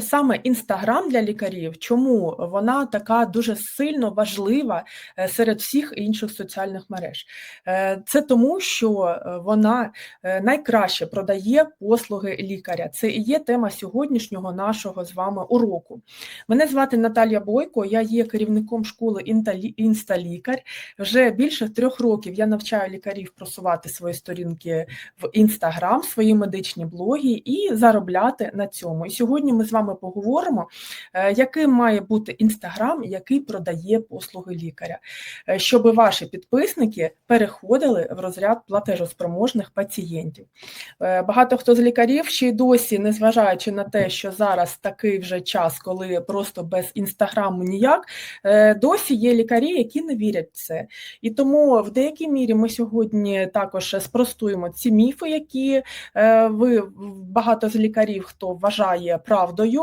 Саме Інстаграм для лікарів, чому вона така дуже сильно важлива е, серед всіх інших соціальних мереж? Е, Це тому, що е, вона найкраще продає послуги лікаря. Це і є тема сьогоднішнього нашого з вами уроку. Мене звати Наталія Бойко, я є керівником школи «Інталі- Інсталікар. Вже більше трьох років я навчаю лікарів просувати свої сторінки в Інстаграм, свої медичні блоги і заробляти на цьому. І сьогодні ми з вами поговоримо, е, яким має бути інстаграм, який продає послуги лікаря, е, щоб ваші підписники переходили в розряд платежоспроможних пацієнтів. Е, Багато хто з лікарів ще й досі, незважаючи на те, що зараз такий вже час, коли просто без інстаграму ніяк, досі є лікарі, які не вірять в це. І тому в деякій мірі ми сьогодні також спростуємо ці міфи, які ви багато з лікарів, хто вважає правдою.